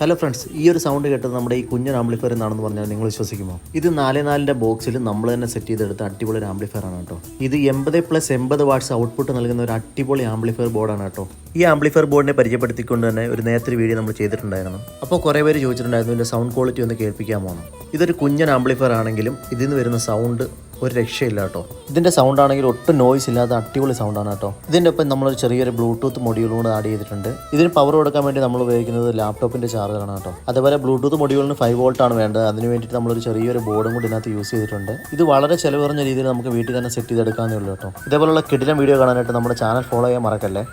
Hello friends ഈ ഒരു sound കേട്ടത് നമ്മുടെ ഈ കുഞ്ഞൊരു ആംബ്ലിഫയർ എന്നാണെന്ന് പറഞ്ഞാൽ നിങ്ങൾ വിശ്വസിക്കുമോ? ഇത് നാല് നാലിന്റെ ബോക്സിൽ നമ്മൾ തന്നെ സെറ്റ് ചെയ്തെടുത്ത അടിപൊളി ഒരു ആംബ്ലിഫയർ ആണ് കേട്ടോ. ഇത് എൺപത് പ്ലസ് എൺപത് വാട്ട്സ് ഔട്ട്പുട്ട് നൽകുന്ന ഒരു അടിപൊളി ആംപ്ലിഫയർ ബോർഡാണ് കേട്ടോ. ഈ ആംപ്ലിഫയർ ബോർഡിനെ പരിചയപ്പെടുത്തിക്കൊണ്ട് തന്നെ ഒരു നേരത്തെ വീഡിയോ നമ്മൾ ചെയ്തിട്ടുണ്ടായിരുന്നു. അപ്പോൾ കുറേ പേര് ചോദിച്ചിട്ടുണ്ടായിരുന്നു ഇതിന്റെ സൗണ്ട് ക്വാളിറ്റി ഒന്ന് കേൾപ്പിക്കാൻ പോകണം ഇതൊരു കുഞ്ഞൻ ആംപ്ലിഫയർ ആണെങ്കിലും ഇതിൽ നിന്ന് വരുന്ന സൗണ്ട് ഒരു രക്ഷയില്ല കേട്ടോ. ഇതിന്റെ സൗണ്ട് ആണെങ്കിൽ ഒട്ടും നോയ്സ് ഇല്ലാത്ത അടിപൊളി സൗണ്ടാണ് കേട്ടോ. ഇതിന്റെ ഒപ്പം നമ്മളൊരു ചെറിയൊരു ബ്ലൂടൂത്ത് മൊഡ്യൂളും കൂടെ ആഡ് ചെയ്തിട്ടുണ്ട്. ഇതിന് പവർ കൊടുക്കാൻ വേണ്ടി നമ്മൾ ഉപയോഗിക്കുന്നത് ലാപ്ടോപ്പിന്റെ ചാർജറാണ് കേട്ടോ. അതേപോലെ ബ്ലൂടൂത്ത് മൊഡ്യൂളിന് ഫൈവ് ആണ് വേണ്ടത്. അതിന് വേണ്ടിയിട്ട് നമ്മളൊരു ചെറിയൊരു ബോർഡും കൂടി ഇതിനകത്ത് യൂസ് ചെയ്തിട്ടുണ്ട്. ഇത് വളരെ ചിലവ് കുറഞ്ഞ രീതിയിൽ നമുക്ക് വീട്ടിൽ തന്നെ സെറ്റ് ചെയ്തെടുക്കാവുന്നേ ഉള്ളൂ കേട്ടോ. ഇതേപോലുള്ള കിടിലം വീഡിയോ കാണാനായിട്ട് നമ്മുടെ ചാനൽ ഫോളോ ചെയ്യാൻ മറക്കല്ലേ?